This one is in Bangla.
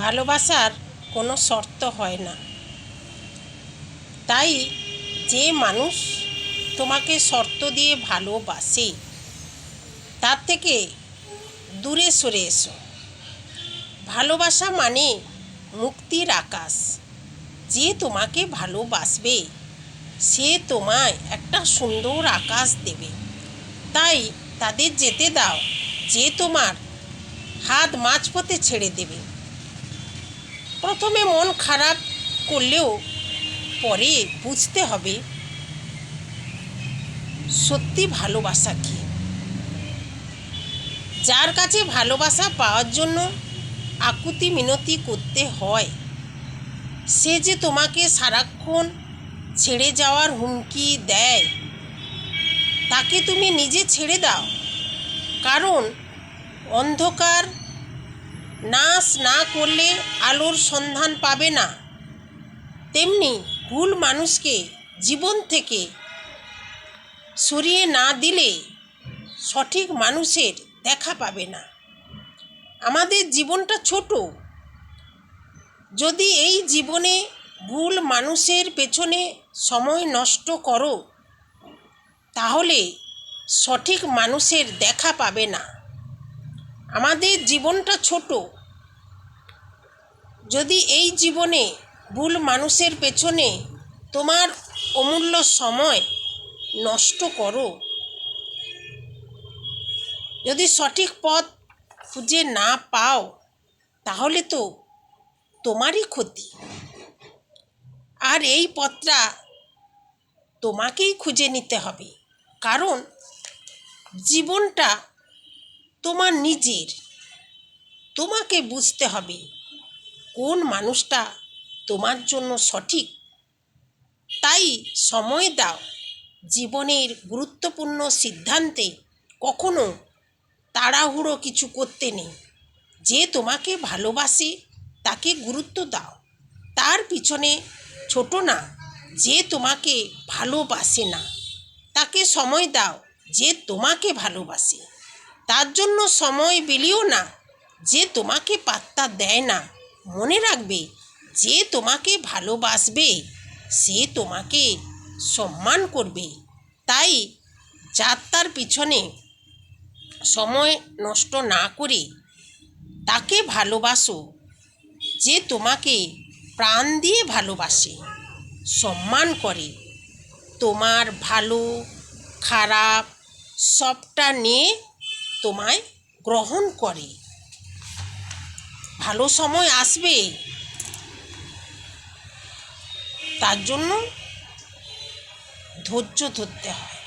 ভালোবাসার কোনো শর্ত হয় না। তাই যে মানুষ তোমাকে শর্ত দিয়ে ভালোবাসে, তার থেকে দূরে সরে এসো। ভালোবাসা মানে মুক্তির আকাশ। যে তোমাকে ভালোবাসবে, সে তোমায় একটা সুন্দর আকাশ দেবে। তাই তাদের যেতে দাও, যে তোমার হাত মাঝপথে ছেড়ে দেবে। প্রথমে মন খারাপ করলেও পরে বুঝতে হবে সত্যি ভালোবাসা কি। যার কাছে ভালোবাসা পাওয়ার জন্য আকুতি মিনতি করতে হয়, সে যে তোমাকে সারাক্ষণ ছেড়ে যাওয়ার হুমকি দেয়, তাকে তুমি নিজে ছেড়ে দাও। কারণ অন্ধকার নাশ না করলে আলোর সন্ধান পাবে না। তেমনি ভুল মানুষকে জীবন থেকে সরিয়ে না দিলে সঠিক মানুষের দেখা পাবে না। আমাদের জীবনটা ছোট। যদি এই জীবনে ভুল মানুষের পেছনে সময় নষ্ট করো, তাহলে সঠিক মানুষের দেখা পাবে না। আমাদের জীবনটা ছোট। যদি এই জীবনে ভুল মানুষের পেছনে তোমার অমূল্য সময় নষ্ট করো, যদি সঠিক পথ খুঁজে না পাও, তাহলে তো তোমারই ক্ষতি। আর এই পথটা তোমাকেই খুঁজে নিতে হবে, কারণ জীবনটা তোমার নিজের, তোমাকে বুঝতে হবে। কোন মানুষটা তোমার জন্য সঠিক? তাই সময় দাও। জীবনের গুরুত্বপূর্ণ সিদ্ধান্তে কখনো তাড়াহুড়ো কিছু করতে নেই। যে তোমাকে ভালোবাসে, তাকে গুরুত্ব দাও। তার পিছনে ছোট না, যে তোমাকে ভালোবাসে না। তাকে সময় দাও যে তোমাকে ভালোবাসে। তার জন্য সময় বিলিও না, যে তোমাকে পাত্তা দেয় না। মনে রাখবে যে তোমাকে ভালোবাসবে, সে তোমাকে সম্মান করবে। তাই যাত্রার পিছনে সময় নষ্ট না করে তাকে ভালোবাসো যে তোমাকে প্রাণ দিয়ে ভালোবাসে, সম্মান করে। তোমার ভালো, খারাপ সবটা নিয়ে তোমায় গ্রহণ করে। ভালো সময় আসবে। তার জন্য ধৈর্য ধরতে হয়।